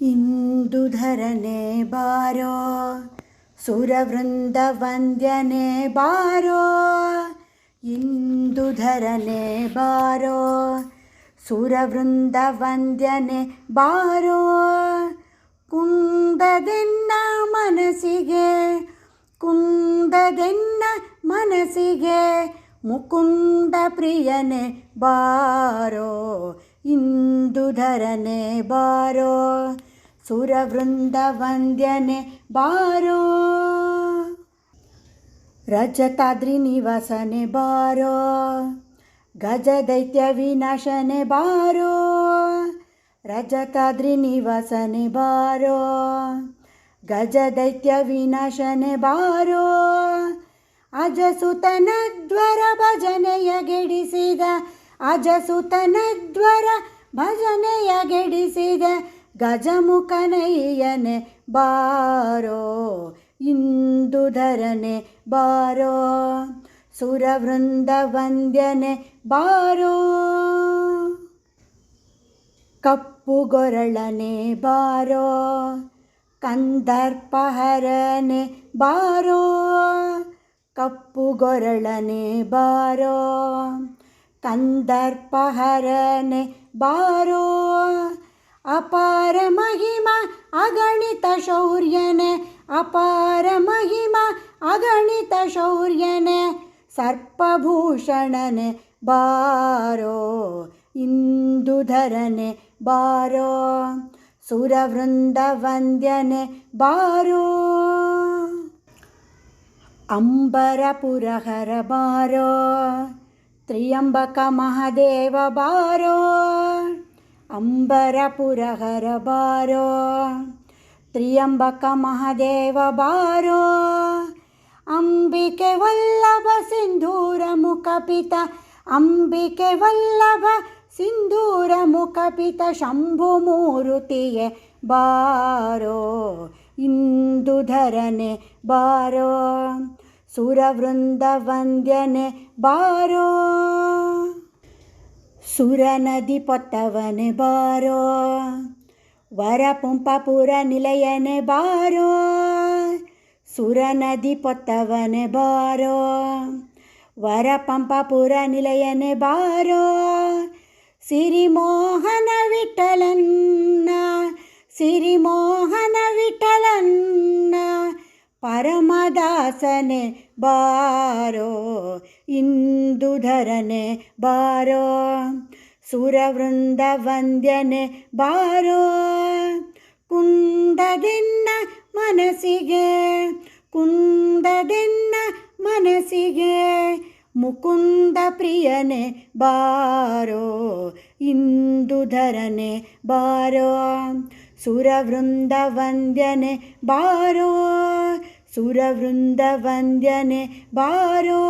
ಇಂದುಧರನೆ ಬಾರೋ ಸುರವೃಂದ ವಂದ್ಯನೆ ಬಾರೋ ಇಂದುಧರನೆ ಬಾರೋ ಸುರವೃಂದ ವಂದ್ಯನೆ ಬಾರೋ ಕುಂದದೆನ್ನ ಮನಸ್ಸಿಗೆ ಕುಂದದೆನ್ನ ಮನಸ್ಸಿಗೆ ಮುಕುಂದ ಪ್ರಿಯನೆ ಬಾರೋ ಇಂದುಧರನೆ ಬಾರೋ ಸುರವೃಂದ ವಂದ್ಯನೆ ಬಾರೋ. ರಜತಾದ್ರಿ ನಿವಾಸನೆ ಬಾರೋ. ಗಜದೈತ್ಯ ವಿನಾಶನೆ ಬಾರೋ. ರಜತಾದ್ರಿ ನಿವಾಸನೆ ಬಾರೋ. ಗಜದೈತ್ಯ ವಿನಾಶನೆ ಬಾರೋ. ಅಜಸುತನದ್ವರ ಭಜನೆಯ ಗೆಡಿಸಿದ, ಅಜಸುತನದ್ವರ ಭಜನೆಯ ಗೆಡಿಸಿದ ಗಜಮುಖನಯ್ಯನೆ ಬಾರೋ ಇಂದುಧರನೆ ಬಾರೋ ಸುರವೃಂದ ವಂದ್ಯನೆ ಬಾರೋ. ಕಪ್ಪು ಗೊರಳನೆ ಬಾರೋ, ಕಂದರ್ಪಹರನೆ ಬಾರೋ. ಕಪ್ಪು ಗೊರಳನೆ ಬಾರೋ, ಕಂದರ್ಪಹರನೆ ಬಾರೋ. ಅಪಾರ ಮಹಿಮ ಅಗಣಿತ ಶೌರ್ಯನೆ ಅಪಾರ ಮಹಿಮ ಅಗಣಿತ ಶೌರ್ಯನೆ ಸರ್ಪಭೂಷಣನೆ ಬಾರೋ ಇಂದುಧರನೆ ಬಾರೋ ಸುರವೃಂದ ವಂದ್ಯನೆ ಬಾರೋ ಅಂಬರಪುರಹರ ಬಾರೋ ತ್ರಿಯಂಬಕ ಮಹಾದೇವ ಬಾರೋ ಅಂಬರಪುರಹರ ಬಾರೋ ತ್ರಿಯಂಬಕ ಮಹಾದೇವ ಬಾರೋ ಅಂಬಿಕೆ ವಲ್ಲಭ ಸಿಂಧೂರ ಮುಖಪಿತ ಅಂಬಿಕೆ ವಲ್ಲಭ ಸಿಂಧೂರ ಮುಖಪಿತ ಶಂಭು ಮೂರುತಿಯೇ ಬಾರೋ ಇಂದುಧರನೆ ಬಾರೋ ಸುರವೃಂದ ವಂದ್ಯನೆ ಬಾರೋ സുരനദി പൊത്തവന് ബാരോ. വരപുംപുര നിലയന് ബാരോ. സുരനദി പൊത്തവന് ബാരോ. വരപുര നിലയന് ബാരോ. സിരിമോഹന വിട്ടലന്ന സിരിമോഹന വിട്ടലന്ന പരമദാസന് ബാരോ. ಇಂದುಧರನೆ ಬಾರೋ ಸುರವೃಂದ ವಂದ್ಯನೆ ಬಾರೋ. ಕುಂದದೆನ್ನ ಮನಸ್ಸಿಗೆ ಕುಂದದೆನ್ನ ಮನಸ್ಸಿಗೆ, ಮುಕುಂದ ಪ್ರಿಯನೆ ಬಾರೋ, ಇಂದುಧರನೆ ಬಾರೋ. ಸುರವೃಂದ ವಂದ್ಯನೆ ಬಾರೋ ಸುರವೃಂದ ವಂದ್ಯನೆ ಬಾರೋ.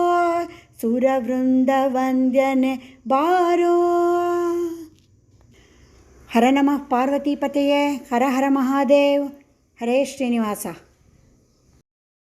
ಸುರವೃಂದ ವಂದ್ಯನೆ ಬಾರೋ. ಹರ ನಮಃ ಪಾರ್ವತೀಪತೆಯೇ ಹರ ಹರ ಮಹಾದೇವ್ ಹರೇ ಶ್ರೀನಿವಾಸ.